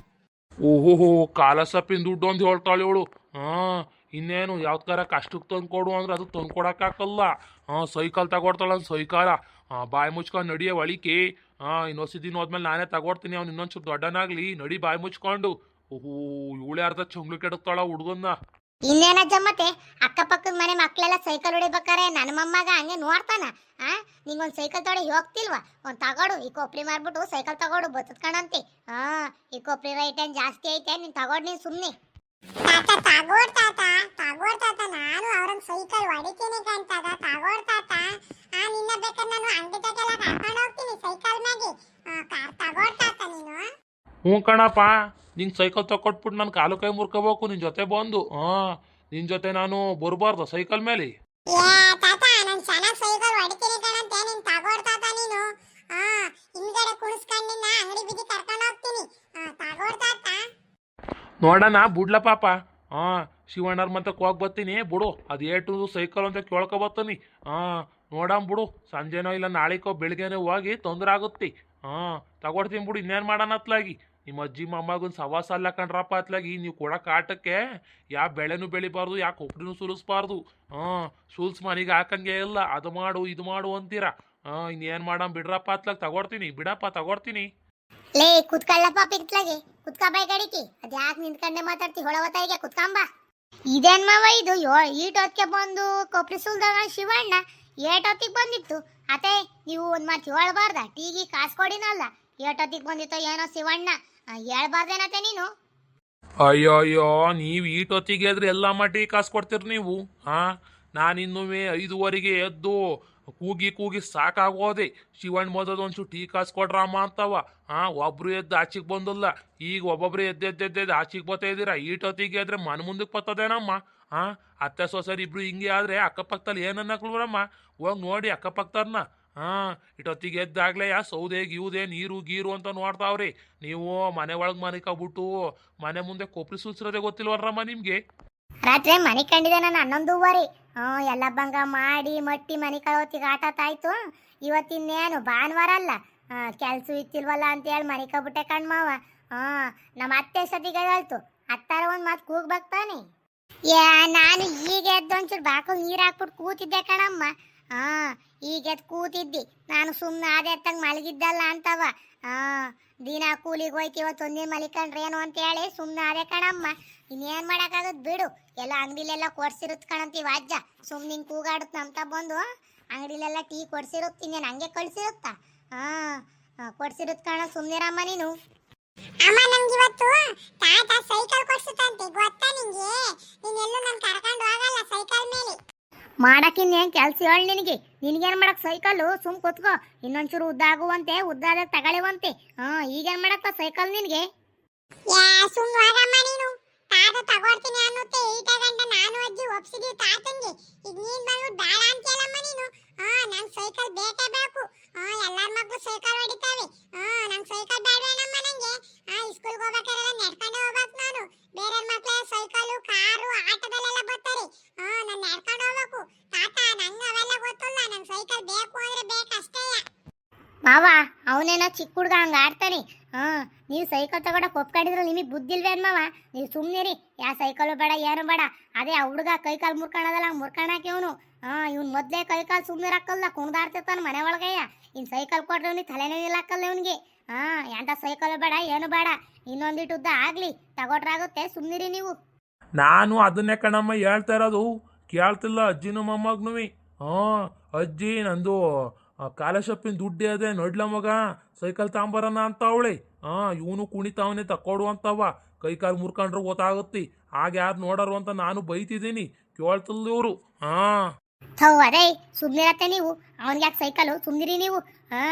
ಓಹೋಹೋ, ಕಾಲಸಪ್ಪಿನ ದುಡ್ಡು ಅಂತ ಹೇಳ್ತಾಳೆ ಇವಳು ಹಾಂ ಇನ್ನೇನು ಯಾವ್ದಾರ ಕಷ್ಟಕ್ಕೆ ತಂದು ಕೊಡು ಅಂದ್ರೆ ಅದು ತಂದು ಕೊಡೋಕ್ಕಾಗಲ್ಲ ಹಾಂ ಸೈಕಲ್ ತಗೊಡ್ತಾಳ ಸೈಕಲ. ಹಾಂ ಬಾಯಿ ಮುಚ್ಕೊಂಡು ನಡಿಯ ಒಳಿಕೆ. ಹಾಂ ಇನ್ನೊಂದು ದಿನ ಹೋದ್ಮೇಲೆ ನಾನೇ ತಗೊಡ್ತೀನಿ, ಅವ್ನು ಇನ್ನೊಂಚೂರು ದೊಡ್ಡನಾಗ್ಲಿ. ನಡಿ ಬಾಯಿ ಮುಚ್ಕೊಂಡು. ಓಹೋ ಇವಳೆ ಅರ್ಧ ಚಂಗ್ಳು ಕೆಡುತ್ತಾಳ ಹುಡುಗನ್ನ. ಇನ್ನೇನಜ್ಜ ಮತ್ತೆ? ಅಕ್ಕಪಕ್ಕದ ಮನೆ ಮಕ್ಕಳೆಲ್ಲ ಸೈಕಲ್ ಹೊಡಿಬೇಕಾರೆ ನನ್ನ ಮೊಮ್ಮಗ ಹಂಗೆ ನೋಡ್ತಾನ ಆ? ನಿಂಗೊಂದು ಸೈಕಲ್ ತೊಡೆ ಹೋಗ್ತಿಲ್ವಾ? ಒಂದ್ ತಗೋಡು ಈ ಕೊಪ್ರಿ ಮಾರ್ಬಿಟ್ಟು ಸೈಕಲ್ ತಗೋಡು ಬತ್ತದ ಕಣಂತೆ ಹಾ ಈ ಕೊಪ್ರಿ ರೈಟ್ ಏನ್ ಜಾಸ್ತಿ ಐತೆ ನೀನ್ ತಗೋಡ್ ನೀನ್ ಸುಮ್ನೆ. ತಾತ ತಗೋಡ್ ತಾತ ತಗೋಡ್ ತಾತ ನಾನು ಅವ್ರನ್ನ ಸೈಕಲ್ ಹೊಡಿತೀನಿ ಕಾಣ್ತದ ತಗೋಡ್ ತಾತ. ಆ ನಿನ್ನ ಬೇಕಾದ್ರೆ ನಾನು ಅಂಗಡಿ ತಗೆಲ್ಲ ಕರ್ಕೊಂಡು ಹೋಗ್ತೀನಿ ಸೈಕಲ್ ಮ್ಯಾಗೆ. ಆ, ಕಾರ್ ತಗೋಡ್ ತಾತ ನೀನು. ಹ್ಞೂ ಕಣಪ್ಪ. ನಿಂಗೆ ಸೈಕಲ್ ತಗೊಟ್ಬಿಟ್ಟು ನಾನು ಕಾಲು ಕೈ ಮುರ್ಕೋಬೇಕು ನಿನ್ನ ಜೊತೆ ಬಂದು. ಹಾಂ ನಿನ್ನ ಜೊತೆ ನಾನು ಬರಬಾರ್ದು ಸೈಕಲ್ ಮೇಲೆ. ನೋಡಣ ಬುಡ್ಲ ನಿನ್ನ ಪಾಪ. ಹಾಂ ಶಿವಣ್ಣರ್ ಮತ್ತೆ ಹೋಗಿ ಬರ್ತೀನಿ. ಬಿಡು ಅದು ಏಟು ಸೈಕಲ್ ಅಂತ ಕೇಳ್ಕೊ ಬರ್ತೀನಿ. ಹಾಂ ನೋಡಮ್ ಬಿಡು ಸಂಜೆನೋ ಇಲ್ಲ ನಾಳೆಕೋ ಬೆಳಿಗ್ಗೆನೋ ಹೋಗಿ ತೊಂದರೆ ಆಗುತ್ತೆ. ಹಾಂ ತಗೊಡ್ತೀನಿ ಬಿಡು ಇನ್ನೇನು ಮಾಡೋಣ ಅತ್ಲಾಗಿ ನಿಮ್ಮ ಅಜ್ಜಿ ಮಾಮಾಗೊಂದು ಸವಾಸ ಅಲ್ಲ ಕಣ್ರಪ್ಪ ಅತ್ಲಾಗಿ. ನೀವು ಕೊಡೋ ಕಾಟಕ್ಕೆ ಯಾವ ಬೆಳೆನೂ ಬೆಳಿಬಾರ್ದು ಯಾವ ಕೊಬ್ಬರಿನೂ ಸುಲಿಸ್ಬಾರ್ದು ಹಾಂ, ಸುಲ್ಸ್ ಮನೆಗೆ ಹಾಕಂಗೆ ಇಲ್ಲ. ಅದು ಮಾಡು, ಇದು ಮಾಡು ಅಂತೀರ. ಹಾಂ, ಇನ್ನೇನು ಮಾಡಮ್ ಬಿಡ್ರಪ್ಪ ಅತ್ಲಾಗ. ತಗೊಡ್ತೀನಿ, ಬಿಡಪ್ಪ, ತಗೊಡ್ತೀನಿ. ಲೇ, ಕುತ್ಕಲ್ಲಪ್ಪ ಪಿಕ್ತ್ಲಾಗೆ ಕುತ್ಕಬಾಯ್ ಗಡಿಕಿ ಅದು ಯಾಕೆ ನಿಂತ್ಕೊಂಡೆ ಮಾತಾಡ್ತಿ? ಹೊಳವತ್ತಾಯಿಗೆ ಕುತ್ಕಂಬ. ಇದೇನ್ ಮಾವ ಇದು? ಯೋ, ಈಟೊತ್ತಿಗೆ ಬಂದು ಕೊಪ್ರಿ ಸುಲ್ದಾಗ ಶಿವಣ್ಣ ಏಟೊತ್ತಿಗೆ ಬಂದಿತ್ತು. ಅತೆ, ನೀವು ಒಂದು ಮಾತು ಹೇಳ್ಬಾರ್ದ? ಟೀಗಿ ಕಾಸು ಕೊಡಿನಲ್ಲ. ಏಟೊತ್ತಿಗೆ ಬಂದಿತ್ತು ಏನೋ ಶಿವಣ್ಣ. ಆ, ಹೇಳ್ಬಾರ್ದೇನತೆ ನೀನು? ಅಯ್ಯೋ ಅಯ್ಯೋ ನೀವು ಈಟೊತ್ತಿಗೆ ಆದ್ರೆ ಎಲ್ಲ ಮಟ್ಟಿ ಕಾಸು ಕೊಡ್ತೀರಿ ನೀವು ಹಾ ನಾನಿನ್ನೂ ಐದುವರೆಗೆ ಎದ್ದು ಕೂಗಿ ಕೂಗಿ ಸಾಕಾಗೋದೆ. ಶಿವಣ್ಣ ಮೊದಲು ಒಂಚೂರು ಟೀ ಕಾಸು ಕೊಡ್ರಮ್ಮ ಅಂತವ ಹಾ ಒಬ್ರು ಎದ್ದು ಆಚೆಗೆ ಬಂದಿಲ್ಲ ಈಗ ಒಬ್ಬೊಬ್ರು ಎದ್ದೆದ್ದೆದ್ದೆದ್ದು ಆಚೆಗೆ ಬರ್ತಾ ಇದ್ದೀರಾ? ಈಟೊತ್ತಿಗೆ ಆದ್ರೆ ಮನೆ ಮುಂದಕ್ಕೆ ಬರ್ತದೇನಮ್ಮ ಹಾ ಅತ್ತೆ ಸೊಸರಿ ಇಬ್ರು ಹಿಂಗೆ ಆದರೆ ಅಕ್ಕಪಕ್ಕದಲ್ಲಿ ಏನನ್ನ ಏನನ್ನಕ್ಲೂರಮ್ಮ ಹೋಗಿ ನೋಡಿ ಅಕ್ಕಪಕ್ಕದನ್ನ ಹಾಂ ಇಟೊತ್ತಿಗೆ ಎದ್ದಾಗಲೇ ಯಾ, ಸೌದೆ, ಗೀವುದೆ, ನೀರು, ಗೀರು ಅಂತ ನೋಡ್ತಾವ್ರಿ. ನೀವು ಮನೆ ಒಳಗೆ ಮನೆ ಕಬಿಟ್ಟು ಮನೆ ಮುಂದೆ ಕೊಪ್ಪಿ ಸುಲ್ಸಿರೋದೇ ಗೊತ್ತಿಲ್ವಲ್ರಮ್ಮ ನಿಮಗೆ? ರಾತ್ರಿ ಮನೆ ಕಂಡಿದೆ ನಾನು ಹನ್ನೊಂದುವರೆ ಹ್ಞೂ, ಎಲ್ಲ ಬಂಗ ಮಾಡಿ, ಮಟ್ಟಿ ಮನೆ ಕಳೋತಿಗೆ ಆಟ ತಾಯ್ತು ಇವತ್ತಿನ್ನೇನು, ಭಾನುವಾರ ಅಲ್ಲ? ಕೆಲಸ ಇತ್ತಿಲ್ವಲ್ಲ ಅಂತೇಳಿ ಮನೆ ಕಬಿಟ್ಟೆ ಕಣ್ಮಾವ ಹಾಂ ನಮ್ಮ ಅತ್ತೆ ಸತಿಗೆ ಹೇಳ್ತು, ಅತ್ತಾರ ಒಂದು ಮಾತು ಕೂಗ್ ತಾನೆ ಯಾ ನಾನು ಈಗ ಎದ್ದು ಒಂಚೂರು ಬಾಕಲ್ ನೀರು ಹಾಕ್ಬಿಟ್ಟು ಕೂತಿದ್ದೆ ಕಣಮ್ಮ. ಹಾಂ ಈಗ ಎದ್ದು ಕೂತಿದ್ದಿ. ನಾನು ಸುಮ್ಮನೆ ಎತ್ತಂಗೆ ಮಲಗಿದ್ದಲ್ಲ ಅಂತವ. ಹಾ ದಿನ ಕೂಲಿಗೆ ಹೋಯ್ತಿವ ಒಂದಿನ ಏನು ಏನು ಅಂತೇಳಿ ಸುಮ್ಮನೆ ಅದೇ ಕಣಮ್ಮ. ಇನ್ನೇನು ಮಾಡೋಕ್ಕಾಗದ್ ಬಿಡು. ಎಲ್ಲ ಅಂಗಡಿಲೆಲ್ಲ ಕೊಡ್ಸಿರುತ್ ಕಣಂತೀವ ಅಜ್ಜ ಸುಮ್ಮನೆ ಹಿಂಗೆ ಕೂಗಾಡುತ್ತೆ ನಮ್ತ ಬಂದು ಅಂಗಡಿಲೆಲ್ಲ ಟೀ ಕೊಡ್ಸಿರುತ್ತೆ ಇನ್ನೇನು ಹಂಗೆ ಕಳ್ಸಿರುತ್ತಾ? ಹಾಂ ಕೊಡ್ಸಿರುತ್ ಕಣ ಸುಮ್ಮನಿರಮ್ಮ ನೀನು. ಅಮ್ಮ, ನಂಗೆ ಇವತ್ತು ತಾತ ಸೈಕಲ್ ಕೊಡ್ಸುತ್ತಂತೆ. ಗೊತ್ತಾ ನಿಂಗೆ? ನೀನೆಲ್ಲೂ ನಂಗೆ ಕರ್ಕೊಂಡು ಹೋಗಲ್ಲ ಸೈಕಲ್ ಮೇಲೆ. ಮಾಡಕ್ಕಿನ್ನೇನು ಕೆಲಸ ಹೇಳಿ ನಿನಗೆ? ನಿನಗೇನು ಮಾಡಕ್ ಸೈಕಲ್ ಸುಮ್ ಕೂತ್ಕೋ. ಇನ್ನೊಂಚೂರು ಉದ್ದ ಆಗುವಂತೆ, ಉದ್ದ ಆದಾಗ ತಗೊಳ್ಳುವಂತೆ. ಹಾ, ಈಗೇನ್ ಮಾಡಕ್ಕ ಸೈಕಲ್ ನಿನಗೆ? ಸೈಕಲ್ ಹೊಡಿತಾವೆ. ಹಾ, ನಂಗೆ ಸೈಕಲ್ ಬೇಡವೇನಮ್ಮ ನಂಗೆ? ಹಾ ಸ್ಕೂಲ್ಗೆ ಹೋಗ್ಬೇಕಾದ್ರೆ ನಡ್ಕೊಂಡೆ ಹೋಗ್ಬೇಕು ನಾನು ಬೇರೆ ಮಕ್ಳ ಸೈಕಲ್ ಕಾರು ಆಟೋದಲ್ಲೆಲ್ಲ ಬರ್ತಾರೆ ಹಾ ನಾನು ನಡ್ಕೊಂಡು ಹೋಗ್ಬೇಕು ತಾತ ನಂಗೆ ಅವೆಲ್ಲ ಗೊತ್ತಿಲ್ಲ ನಂಗ್ ಸೈಕಲ್ ಬೇಕು ಅಂದ್ರೆ ಬೇಕಷ್ಟೇ ಮಾವ ಅವನೇನೋ ಚಿಕ್ಕ ಹುಡ್ಗ ಹಂಗೆ ಆಡ್ತಾನೆ. ಹಾಂ, ನೀವು ಸೈಕಲ್ ತಗೊಂಡಕ್ಕೆ ಒಪ್ಕೊಂಡಿದ್ರು ನಿಮಗೆ ಬುದ್ಧಿ ಇಲ್ವೇನ್ ಮಾವ ನೀವು ರೀ ಯಾ ಸೈಕಲು ಬೇಡ, ಏನು ಬೇಡ. ಅದೇ ಆ ಹುಡುಗ ಕೈ ಕಾಲು ಮುರ್ಕೊಳ್ಳೋದಲ್ಲ ಮುರ್ಕೊಳಕ್ಕೆ ಇವನು. ಹಾಂ, ಇವ್ನು ಮೊದಲೇ ಕೈ ಕಾಲು ಸುಮ್ಮನೆ ಹಾಕಲ್ಲ ಕುಣ್ದಾಡ್ತಿರ್ತಾನೆ ಮನೆ ಒಳಗಯ್ಯ. ಇನ್ನು ಸೈಕಲ್ ಕೊಟ್ರೆ ಅವ್ನಿಗೆ ತಲೆನೇ ಹಾಕಲ್ಲ ಇವನಿಗೆ. ಹಾಂ ಎಂಥ ಸೈಕಲ್ ಬೇಡ, ಏನು ಬೇಡ. ಇನ್ನೊಂದಿಟ್ಟು ಉದ್ದ ಆಗಲಿ, ತಗೊಟ್ರಾಗುತ್ತೆ ಸುಮ್ಮನಿರಿ ನೀವು. ನಾನು ಅದನ್ನೇ ಕಣಮ್ಮ ಹೇಳ್ತಾ ಇರೋದು. ಕೇಳ್ತಿಲ್ಲ ಅಜ್ಜಿನೂ ಮೊಮ್ಮಗ್ನೂ ಹಾಂ, ಅಜ್ಜಿ ನಂದು ಕಾಲಶಪ್ಪಿನ ದುಡ್ಡು ಅದೇ. ನೋಡ್ಲ ಮಗ ಸೈಕಲ್ ತಾಂಬರನ ಅಂತ ಅವಳೆ. ಆ ಇವನು ಕುಣಿತಾವನೆ ತಕ್ಕೊಡು ಅಂತವ ಕೈ ಕಾಲು ಮುರ್ಕೊಂಡ್ರೆ ಗೊತ್ತಾಗುತ್ತೆ. ಹಾಗೆ ಯಾರು ನೋಡರು ಅಂತ ನಾನು ಬೈತಿದ್ದೀನಿ. ಕೇಳ್ತಿಲ್ಲ ಇವರು. ಹಾ ಅದೇ ಸುಮ್ಮನಿರತ್ತೆ ನೀವು. ಅವನಿಗೆ ಯಾಕೆ ಸೈಕಲು? ಸುಮ್ಮನಿರಿ ನೀವು. ಹಾ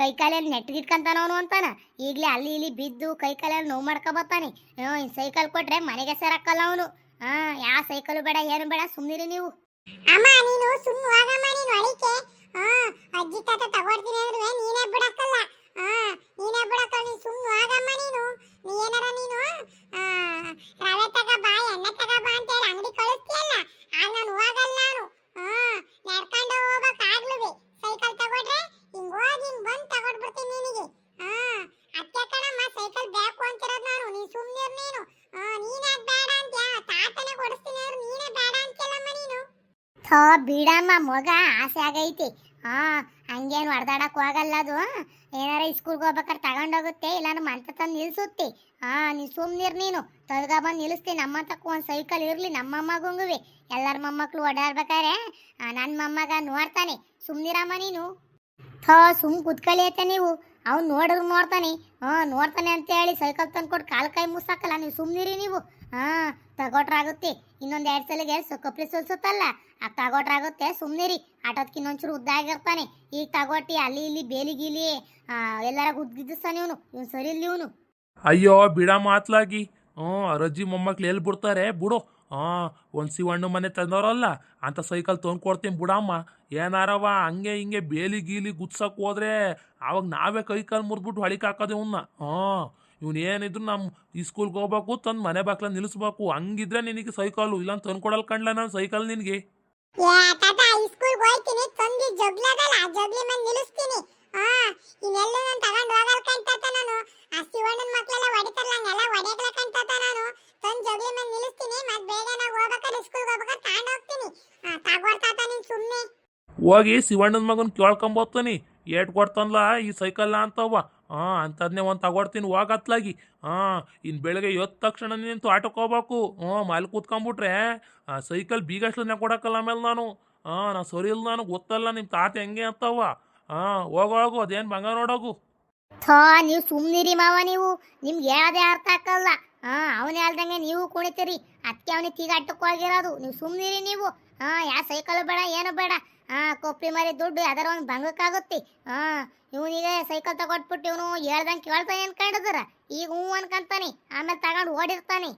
ಕೈ ಕಾಲಲ್ಲಿ ನೆಟ್ಗಿಟ್ಕಂತಾನ ಅವನು ಅಂತಾನ. ಈಗಲೇ ಅಲ್ಲಿ ಇಲ್ಲಿ ಬಿದ್ದು ಕೈ ಕಾಲಲ್ಲಿ ನೋವು ಮಾಡ್ಕೊಬತ್ತಾನೆ. ಸೈಕಲ್ ಕೊಟ್ರೆ ಮನೆಗೆ ಸೇರಕ್ಕಲ್ಲ ಅವನು. ಹಾ ಯಾವ ಸೈಕಲ್ ಬೇಡ ಏನು ಬೇಡ ಸುಮ್ಮನಿರಿ ನೀವು. ಅಮ್ಮ ನೀನು ಸುಮ್ಮನೆ ಹಾ ಅಜ್ಜಿ ತಾತ ತಗೋರ್ತೀನಿ ಅಂದ್ರೆ ನೀನೇ ಬಿಡಕ್ಕಲ್ಲ ಹಾ ನೀನೇ ಬಿಡಕ್ಕಲ್ಲ ನೀನು ಸುಮ್ಮನೆ ಹೋಗಮ್ಮ ನೀನು. ನೀ ಏನಾರ ನೀನು ರವೆ ತಗ ಬಾ, ಎಣ್ಣೆ ತಗ ಬಾ ಅಂತ ಹೇಳಿ ಅಂಗಡಿ ಕಳಿಸ್ತೀಯಲ್ಲ ಥೋ ಬಿಡಮ್ಮ, ಮಗ, ಆಸೆ ಆಗೈತಿ. ಹಾ, ಹಂಗೇನು ಹೊಡೆದಾಡಕ್ ಹೋಗಲ್ಲ ಅದು. ಏನಾರ ಸ್ಕೂಲ್ಗೆ ಹೋಗ್ಬೇಕಾರೆ ತಗೊಂಡೋಗುತ್ತೆ ಇಲ್ಲಾಂದ್ರೆ ಮಂತ ತಂದು ನಿಲ್ಸುತ್ತೆ. ಹಾ, ನೀ ಸುಮ್ನಿರ್ ನೀನು. ತೊಳ್ಗ ಬಂದು ನಿಲ್ಲಿಸ್ತೀನಿ ನಮ್ಮ ತಕ್ಕ ಒಂದು ಸೈಕಲ್ ಇರಲಿ, ನಮ್ಮ ಮೊಮ್ಮಗಂಗುವೆ ಎಲ್ಲರ ಮೊಮ್ಮಕ್ಳು ಓಡಾಡ್ಬೇಕಾರೆ ನನ್ನ ಮೊಮ್ಮಗ ನೋಡ್ತಾನೆ. ಸುಮ್ನಿರಮ್ಮ ನೀನು. ಥೋ ಸುಮ್ ಕುತ್ಕಳಿಯತ್ತೆ ನೀವು. ಅವ್ನು ನೋಡಿದ್ರು ನೋಡ್ತಾನೆ. ಹಾಂ, ನೋಡ್ತಾನೆ ಅಂತ ಹೇಳಿ ಸೈಕಲ್ ತಂದ್ಕೊಟ್ಟು ಕಾಲು ಕೈ ಮುಸಾಕಲ್ಲ ನೀವು ಸುಮ್ನಿರಿ ನೀವು. ಹಾ, ತಗೊಟ್ರಾಗುತ್ತೆ. ಇನ್ನೊಂದ್ ಎರಡ್ ಸಲಿಗೆ ಸು ಕಪ್ಲಿ ಸುಲ್ಸುತ್ತಲ್ಲ. ಆ ತಗೊಟ್ರಾಗುತ್ತೆ, ಸುಮ್ನಿರಿ. ಆಟೋದ್కి ಇನ್ನೊಂಚೂರು ಉದ್ದ ಆಗಿರ್ತಾನೆ. ಈಗ ತಗೊಟ್ಟಿ ಅಲ್ಲಿ ಇಲ್ಲಿ ಬೇಲಿ ಗೀಲಿ ಎಲ್ಲಾರ ಗುದ್ದಿದ್ದಾನೆ ಇವನು. ಇವ್ನು ಸರಿ ಇಲ್ಲಿ ಇವನು. ಅಯ್ಯೋ, ಬಿಡ ಮಾತ್ಲಾಗಿ. ಹ್ಞೂ ಅರಜ್ಜಿ ಮೊಮ್ಮಕ್ಳು ಎಲ್ಲಿ ಬಿಡ್ತಾರೆ? ಬಿಡು. ಹಾಂ ಒಂದು ಶಿವಣ್ಣ ಮನೆ ತಂದವರಲ್ಲ, ಅಂತ ಸೈಕಲ್ ತೊಗೊಂಡು ಕೊಡ್ತೀನಿ ಬಿಡಮ್ಮ. ಏನಾರವ, ಹಂಗೆ ಹಿಂಗೆ ಬೇಲಿ ಗೀಲಿ ಗುದ್ಸಕ್ಕೆ ಹೋದ್ರೆ ಅವಾಗ ನಾವೇ ಕೈ ಕಾಲು ಮುರಿದ್ಬಿಟ್ಟು ಹೊಳಿಗೆ ಹಾಕೋದು ಹಾಂ ಇವ್ನು ಏನಿದ್ರು ನಮ್ಮ ಈ ಸ್ಕೂಲ್ಗೆ ಹೋಗ್ಬೇಕು ತಂದು ಮನೆ ಬಾಕ್ಲ ನಿಲ್ಲಿಸ್ಬೇಕು ಹಂಗಿದ್ರೆ ನಿನಗೆ ಸೈಕಲ್ ಇಲ್ಲ ತಂದು ಕೊಡಲ್ ಕಣ್ಲ ನಾನು ಸೈಕಲ್ ನಿನಗೆ. ಹೋಗಿ ಶಿವಣ್ಣನ ಮಗನ ಕೇಳ್ಕೊಂಬೋತನಿ ಏಟ್ ಕೊಡ್ತಾನಲ್ಲ ಈ ಸೈಕಲ್ ಅಂತವ ಹಾಂ ಅಂಥದ್ನೇ ಒಂದು ತಗೊಡ್ತೀನಿ ಹೋಗತ್ಲಾಗಿ ಹಾಂ ಇನ್ನು ಬೆಳಗ್ಗೆ ಎದ್ದ ತಕ್ಷಣ ನಿಂತು ಆಟೋಕ್ಕೆ ಹೋಗ್ಬೇಕು. ಹ್ಞೂ, ಮಾಲ್ ಕೂತ್ಕೊಂಬಿಟ್ರೆ ಸೈಕಲ್ ಬೀಗಷ್ಟನ್ನೇ ಕೊಡಕ್ಕಲ್ಲ ಆಮೇಲೆ ನಾನು. ಹಾಂ ನಾನು ಸರಿ ಇಲ್ಲ ನನಗೆ ಗೊತ್ತಲ್ಲ ನಿಮ್ಮ ತಾತ ಹೆಂಗೆ ಅಂತವ ಹಾಂ ಹೋಗೋ, ಹೋಗು, ಅದೇನು ಬಂಗ ನೋಡೋಗು. ಥೋ, ನೀವು ಸುಮ್ಮನಿರಿ ಮಾವ ನೀವು. ನಿಮ್ಗೆ ಯಾವುದೇ ಅರ್ಥ ಆಗಲ್ಲ ಹಾಂ ಅವನೇ ಹೇಳ್ದಂಗೆ ನೀವು ಕುಣಿತೀರಿ. ಅದಕ್ಕೆ ಅವನಿಗೆ ತೀಗ ಅಟ್ಟಕ್ಕೆ ಹೋಗಿರೋದು ನೀವು ಸುಮ್ಮನಿರಿ ನೀವು. ಹಾ ಯಾ ಸೈಕಲ್ ಬೇಡ ಏನು ಬೇಡ. ಹಾ ಕೊಪ್ಪಿ ಮರಿ ದುಡ್ಡು ಯಾವ್ದಾರ ಒಂದು ಭಂಗಕ್ಕಾಗುತ್ತೆ. ಹಾ ಇವನಿಗೆ ಸೈಕಲ್ ತಗೊಟ್ಬಿಟ್ಟು ಇವನು ಹೇಳ್ದಂಗೆ ಕೇಳ್ತಾನೆ ಅನ್ಕೊಂಡಿದ್ರ ಈಗ ಹ್ಞೂ ಅನ್ಕಂತಾನೆ ಆಮೇಲೆ ತಗೊಂಡು ಓಡಿರ್ತಾನೆ.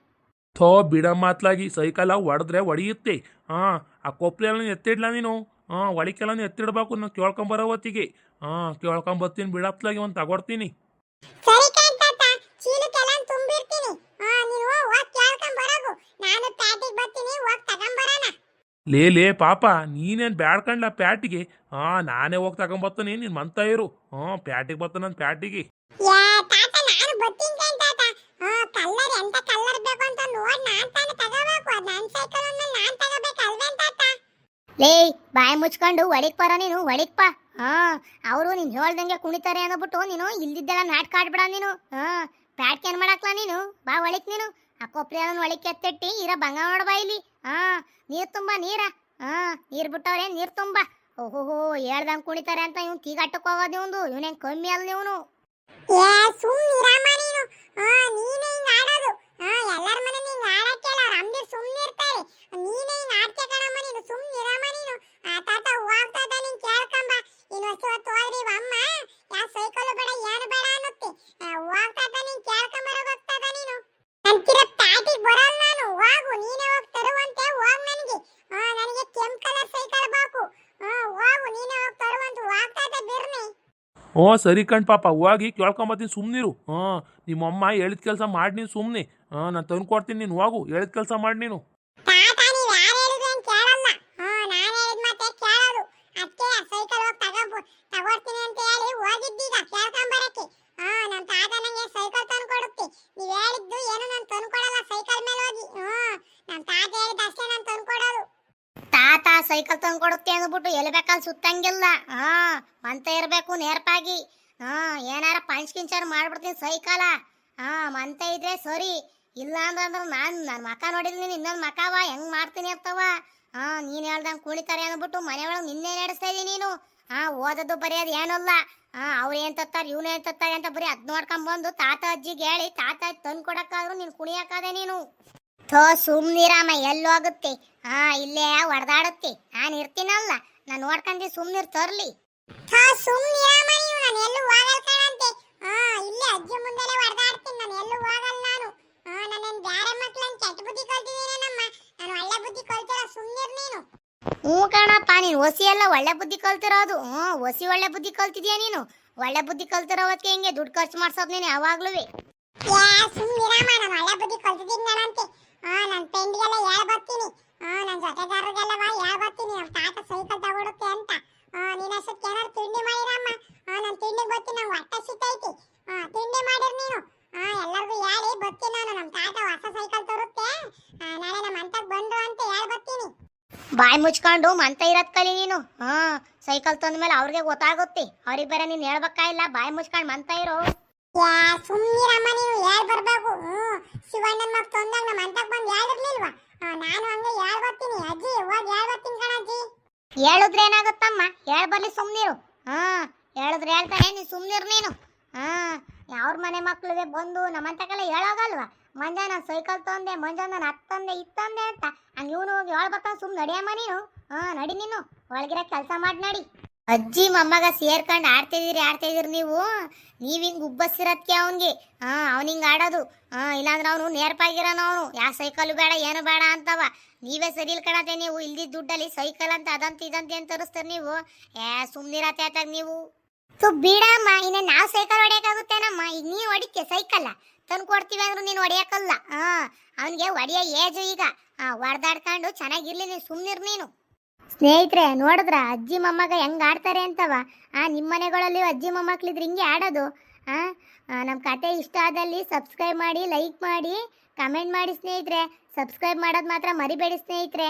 ಥೋ ಬಿಡ ಮಾತ್ಲಾಗಿ ಸೈಕಲ ಹೊಡೆದ್ರೆ ಹೊಡೆಯುತ್ತೆ. ಹಾಂ ಆ ಕೊಪ್ಪಲೆಲ್ಲ ಎತ್ತಿಡ್ಲ ನೀನು? ಹಾಂ ಒಳಿಕೆಲ್ಲ ಎತ್ತಿಡ್ಬೇಕು ನಾನು ಕೇಳ್ಕೊಂಬರೋ ಹೊತ್ತಿಗೆ. ಹಾಂ ಕೇಳ್ಕೊಂಬರ್ತೀನಿ ಬಿಡತ್ಲಾಗಿ ಒಂದು ತಗೊಡ್ತೀನಿ ಸರಿ ಕಂತಾತ ಚೀಲಕ್ಕೆಲ್ಲ ತುಂಬಿರ್ತೀನಿ ಹಾ ನೀನು ಹೋಗಿ ಕೇಳ್ಕೊಂಡ್ ಬರೋಗು ನಾನು ಪ್ಯಾಟಿಗೆ ಬರ್ತೀನಿ ಹೋಗಿ ತಗೊಂಬರೋಣ ಲೇ ಲೇ ಪಾಪ ನೀನೇನು ಬ್ಯಾಡ್ಕಂಡ್ಲ ಪ್ಯಾಟಿಗೆ? ಹಾಂ ನಾನೇ ಹೋಗಿ ತಗೊಂಬರ್ತಾನೆ ನಿನ್ ಮಂತ ಇರು. ಹಾಂ ಪ್ಯಾಟಿಗೆ ಬರ್ತಾನೆ ನನ್ನ ಪ್ಯಾಟಿಗೆ. ಲೇ ಬಾಯಿ ಮುಚ್ಕೊಂಡು ಒಳಿಕ್ ಬರ ನೀನು ಒಳಿಕ್ ಪಾ. ಹಾ ಅವರು ನೀನು ಹೇಳ್ದಂಗೆ ಕುಣಿತಾರೆ ಅನ್ನೋಬಿಟ್ಟು ನೀನು ಇಲ್ದಿದ್ದೆಲ್ಲ ನಾಟಕ ಆಡ್ಬೇಡ ನೀನು. ಹಾ ಪ್ಯಾಟ್ಗೆ ಏನ್ ಮಾಡಕ್ಲ ನೀನು? ಬಾ ಒಳಿಕ್ ನೀನು. ಆ ಕೊಪ್ರಿ ಅದನ್ನ ಒಳಿಕ್ ಎತ್ತಿಟ್ಟಿ ಇರ ಬಂಗ ನೋಡ್ಬಾ ಇಲ್ಲಿ ಹಾ ನೀರ್ ತುಂಬ, ನೀರ. ಹಾ ನೀರ್ ಬಿಟ್ಟವ್ರೆ, ನೀರು ತುಂಬ. ಓಹೋಹೋ, ಹೇಳ್ದಂಗ್ ಕುಣಿತಾರೆ ಅಂತ ಇವ್ನು ತೀಗಟ್ಟಕ್ಕೆ ಹೋಗೋದು ಇವ್ನು ಇವನೇನ್ ಕಮ್ಮಿ ಅಲ್ಲ ಇವನು. ಏ ಮನೆ ನೀನು. ಆ, ನೀನೇ ಹಿಂಗ್ ಆಡೋದು. ಹಾ ಎಲ್ಲರ ಮನೆ ಹಿಂಗ್ ಆಡಕ್ಕೆಲ್ಲ ರಮ್ದಿ ಸುಮ್ನಿರ್ತಾರೆ ನೀನೇ ಹಿಂಗ್ ಆಡ್ತೀಯ ಕಣಮ್ಮ ನೀನು ಸುಮ್ನಿರಮ್ಮ ನೀನು ಆ ತಾತ ಹೋಗ್ತಾತ ನೀನ್ ಕೇಳ್ಕೊಂಬ ಇನ್ನೊಂದು ಹೊತ್ತು ಹೋದ್ರಿ ಅಮ್ಮ ಯಾ ಸೈಕಲ್ ಬೇಡ ಏನು ಬೇಡ ಅನ್ನುತ್ತೆ ಆ, ಹೋಗ್ತಾತ ನೀನ್ ಕೇಳ್ಕೊಂಬರ ಹೋಗ್ತಾತ ನೀನು ಅಂತಿರ ಪ್ಯಾಟಿಗೆ ಬರಲ್ಲ ನಾನು ಹೋಗು ನೀನೇ ಹೋಗಿ ತರುವಂತೆ ಹೋಗ್ ನನಗೆ ಹಾ ನನಗೆ ಕೆಂಪ್ ಕಲರ್ ಸೈಕಲ್ ಬೇಕು ಹಾ ಹೋಗು ನೀನೇ ಹೋಗಿ ತರುವಂತ ಹೋಗ್ತಾತ ಬಿರ್ನಿ ಹ್ಞೂ, ಸರಿ ಕಣ್ ಪಾಪ. ಹೋಗಿ ಕೇಳ್ಕೊಂಬತ್ತೀನಿ ಸುಮ್ಮನಿರು ಹಾಂ ನಿಮ್ಮಮ್ಮ ಹೇಳಿದ ಕೆಲಸ ಮಾಡಿ ನೀನು ಸುಮ್ಮನೆ ಹಾಂ ನಾನು ತಂದು ಕೊಡ್ತೀನಿ ನೀನು ಹೋಗು. ಹೇಳಿದ ಕೆಲಸ ಮಾಡಿ ನೀನು. ಸೈಕಲ್ ತಂದು ಕೊಡುತ್ತೆ ನೀವು ಹೇಳಿದ್ದು ಏನು ನಾನು ತಂದು ಕೊಡಲ್ಲ ಸೈಕಲ್ ಮೇಲೆ ಹೋಗಿ. ಹ್ಞೂ ನಮ್ಮ ತಾತ ಹೇಳಿದ ಅಷ್ಟೇ ನಾನು ತಂದು ಕೊಡೋದು ತಾತ ಸೈಕಲ್ ತಂದು ಕೊಡುತ್ತೆ ಅಂದ್ಬಿಟ್ಟು ಎಲ್ಲಿ ಬೇಕಲ್ಲಿ ಸುತ್ತಂಗಿಲ್ಲ. ಹಾ, ಮಂತ ಇರಬೇಕು ನೇರ್ಪಾಗಿ. ಹಾ, ಏನಾರ ಪಂಚ್ ಕಿಂಚಾರ ಮಾಡ್ಬಿಡ್ತೀನಿ ಸೈಕಲ. ಹಾ, ಮಂತ ಇದ್ರೆ ಸರಿ. ಇಲ್ಲ ಅಂದ್ರೆ ನಾನು ನನ್ನ ಮಕ ನೋಡಿದ್ದೀನಿ ಇನ್ನೊಂದು ಮಕವ ಹೆಂಗ್ ಮಾಡ್ತೀನಿ ಅಂತವ. ಹಾ, ನೀನು ಹೇಳ್ದಂಗೆ ಕುಣಿತಾರೆ ಅಂದ್ಬಿಟ್ಟು ಮನೆಯೊಳಗ್ ನಿನ್ನೆ ನಡೆಸ್ತಾ ಇದೀನಿ ನೀನು. ಹಾ, ಓದೋದು ಬರೆಯೋದು ಏನಲ್ಲ ಹಾ, ಅವ್ರು ಏನ್ ತತ್ತಾರೆ, ಇವ್ನು ಏನ್ ತತ್ತಾರೆ ಅಂತ ಬರೀ ಅದ್ ನೋಡ್ಕೊಂಡ್ ಬಂದು ತಾತ ಅಜ್ಜಿಗೆ ಹೇಳಿ, ತಾತ ತಂದು ಕೊಡಕ್ಕಾದ್ರು ನೀನು ಕುಣಿಯಕ್ಕಾದೆ ನೀನು. ಥೋ ಸುಮ್ನಿರಾಮ ಎಲ್ಲೋಗುತ್ತೆ. ಹಾ, ಇಲ್ಲೇ ಹೊಡೆದಾಡುತ್ತೆ ನಾನು ಇರ್ತೀನಲ್ಲ, ನಾನು ನೋಡ್ಕಂಡು ಸುಮ್ನಿರ್ ತರ್ಲಿ. ಹಾ ಸುಮ್ನಿರಮ್ಮ ನೀವು, ನಾನು ಎಲ್ಲೂ ಹೋಗಲ್ಲ ಕಣಂತೆ. ಹಾ, ಇಲ್ಲೇ ಅಜ್ಜಿ ಮುಂದೆನೇ ಹೊಡೆದಾಡ್ತೀನಿ ನಾನು ಎಲ್ಲೂ ಹೋಗಲ್ಲ ನಾನು. ಹಾ ನಾನೇನ್ ಬ್ಯಾರೆ ಮಕ್ಳನ್ ಕೆಟ್ಟ ಬುದ್ಧಿ ಕಲ್ತಿದ್ದೀನೇನಮ್ಮ. ನಾನು ಒಳ್ಳೆ ಬುದ್ಧಿ ಕಲ್ತಿಲ್ಲ, ಸುಮ್ನಿರ್ ನೀನು. ಹ್ಞೂ ಕಣಪ್ಪ, ನೀನು ಒಸಿ ಎಲ್ಲ ಒಳ್ಳೆ ಬುದ್ಧಿ ಕಲ್ತಿರೋದು. ಹ್ಞೂ, ಒಸಿ ಒಳ್ಳೆ ಬುದ್ಧಿ ಕಲ್ತಿದ್ಯಾ ನೀನು? ಒಳ್ಳೆ ಬುದ್ಧಿ ಕಲ್ತಿರೋವಕ್ಕೆ ಹಿಂಗೆ ದುಡ್ಡು ಖರ್ಚು ಮಾಡ್ಸೋದ್ ನೀನು ಯಾವಾಗ್ಲೂ ಯಾ, ಸುಮ್ನಿರಮ್ಮ, ನಾನು ಒಳ್ಳೆ ಬುದ್ಧಿ ಕಲ್ತಿದ್ದೀನಿ ನಾನಂತೆ ಹಾ ನನ್ನ ಫ್ರೆಂಡ್ಗೆಲ್ಲ ಹೇಳ್ ಬರ್ತೀನಿ. ಹಾ ನನ್ನ ಜೊತೆಗಾರರಿಗೆಲ್ಲ ಬಾ, ಹೇಳ್ ಬರ್ತೀನಿ. ನಮ್ಮ ತಾತ ಸೈಕಲ್ ತಗೊಡುತ್ತೆ ಅಂತ. ಹಾ ನೀನು ಅಷ್ಟಕ್ಕೆ ಏನಾರು ತಿಂಡಿ ಮಾಡಿರಮ್ಮ. ಹಾ ನಾನು ತಿಂಡಿಗೆ ಬರ್ತೀನಿ. ನಂಗೆ ಹೊಟ್ಟೆ ಸಿಟ್ಟೈತಿ ಹಾ ತಿಂಡಿ ಮಾಡಿರ್ ನೀನು. ಹಾ ಎಲ್ಲರಿಗೂ ಹೇಳಿ, ಬರ್ತೀನಿ ನಾನು. ನಮ್ಮ ತಾತ ಹೊಸ ಸೈಕಲ್ ತರುತ್ತೆ. ನಾಳೆ ನಮ್ಮ ಅಂತಕ್ಕೆ ಬಂದ್ರು ಅಂತ ಹೇಳ್ ಬರ್ತೀನಿ. ಬಾಯಿ ಮುಚ್ಕೊಂಡು ಮಂತ ಇರೋದ್ ಕಲಿ ನೀನು. ಹಾ ಸೈಕಲ್ ತಂದ ಮೇಲೆ ಅವ್ರಿಗೆ ಗೊತ್ತಾಗುತ್ತೆ. ಅವ್ರಿಗೆ ಬೇರೆ ನೀನು ಹೇಳ್ಬೇಕಾಗಿಲ್ಲ ಬಾಯಿ ಮುಚ್ಕೊಂಡು ಮಂತ ಇರೋ. ಯಾ ಸುಮ್ನಿರಮ್ಮ ನೀವು. ಯಾರು ಬರಬೇಕು? ಹ್ಮ್ ಶಿವಣ್ಣನ ಮಗ ತೊಂದಾಗ ನಮ್ಮ ಅಂತಕ್ಕೆ ಬಂದು ಹೇಳಿರ್ಲಿಲ್ವಾ ನಾನು ಹಂಗೆ ಹೇಳ್ ಬರ್ತೀನಿ ಅಜ್ಜಿ, ಹೋಗಿ ಹೇಳ್ ಬರ್ತೀನಿ ಕಣಜ್ಜಿ? ಹೇಳಿದ್ರೆ ಏನಾಗುತ್ತಮ್ಮ? ಹೇಳಿ ಬರ್ಲಿ ಸುಮ್ಮನಿರು ಹಾ, ಹೇಳಿದ್ರೆ ಹೇಳ್ತಾನೆ ನೀನು ಸುಮ್ನಿರು ನೀನು. ಹಾ ಅವ್ರ ಮನೆ ಮಕ್ಳಿಗೆ ಬಂದು ನಮ್ಮಂತಕ್ಕೆಲ್ಲ ಹೇಳೋಗಲ್ವಾ? ಮಂಜ ನಾನು ಸೈಕಲ್ ತಂದೆ ಮಂಜ ನಾನು ಹತ್ತಂದೆ ಇತ್ತಂದೆ ಅಂತ. ಹಂಗೆ ಇವನು ಹೋಗಿ ಹೇಳ್ಬೇಕಂದ್ರೆ ಸುಮ್ಮನೆ ನಡಿಯಮ್ಮ ನೀನು. ಹಾ, ನಡಿ ನೀನು. ಒಳಗಿರೋ ಕೆಲಸ ಮಾಡಿ ನಡಿ. ಅಜ್ಜಿ ಮೊಮ್ಮಗ ಸೇರ್ಕೊಂಡು ಆಡ್ತಿದೀರಿ ಆಡ್ತಾ ಇದ್ದೀರಿ ನೀವು. ನೀವು ಹಿಂಗೆ ಉಬ್ಬಸ್ತಿರತ್ಕೆ ಅವನಿಗೆ. ಹಾಂ, ಅವ್ನ ಹಿಂಗೆ ಆಡೋದು. ಹಾ, ಇಲ್ಲಾಂದ್ರೆ ಅವನು ನೇರ್ಪಾಗಿರೋನು ಅವನು. ಯಾ ಸೈಕಲ್ ಬೇಡ, ಏನು ಬೇಡ ಅಂತವ. ನೀವೇ ಸರಿ ನೀವು. ಇಲ್ದಿದ್ದ ದುಡ್ಡಲ್ಲಿ ಸೈಕಲ್ ಅಂತ, ಅದಂತ ಇದಂತ ಏನ್ ತರಿಸ್ತಾರೆ ನೀವು. ಏ, ಸುಮ್ನಿರತ್ತೆ ಆತಾಗ ನೀವು. ತು ಬಿಡಮ್ಮ, ಇನ್ನ ನಾವ್ ಸೈಕಲ್ ಹೊಡೆಯೋಕ್ಕಾಗುತ್ತೇನಮ್ಮ? ಈಗ ನೀವ್ ಹೊಡಿಕೆ ಸೈಕಲ್ ತಂದು ಕೊಡ್ತೀವಿ ಅಂದ್ರು ನೀನು ಹೊಡೆಯೋಕ್ಕಲ್ಲ ಹಾ, ಅವನಿಗೆ ಹೊಡಿಯೋ ಏಜು ಈಗ. ಹಾ, ಹೊಡೆದಾಡ್ಕೊಂಡು ಚೆನ್ನಾಗಿರ್ಲಿ ನೀನು ಸುಮ್ಮನಿರು ನೀನು. ಸ್ನೇಹಿತರೆ, ನೋಡಿದ್ರ, ಅಜ್ಜಿ ಮೊಮ್ಮಗ ಹೆಂಗ್ ಆಡ್ತಾರೆ ಅಂತವ? ಆ ನಿಮ್ಮ ಮನೆಗಳಲ್ಲಿ ಅಜ್ಜಿ ಮೊಮ್ಮಕ್ಳಿದ್ರೆ ಹಿಂಗೆ ಆಡೋದು. ಆ ನಮ್ಮ ಕತೆ ಇಷ್ಟ ಆದಲ್ಲಿ ಸಬ್ಸ್ಕ್ರೈಬ್ ಮಾಡಿ ಲೈಕ್ ಮಾಡಿ ಕಮೆಂಟ್ ಮಾಡಿ ಸ್ನೇಹಿತರೆ. ಸಬ್ಸ್ಕ್ರೈಬ್ ಮಾಡೋದು ಮಾತ್ರ ಮರಿಬೇಡಿ ಸ್ನೇಹಿತರೆ.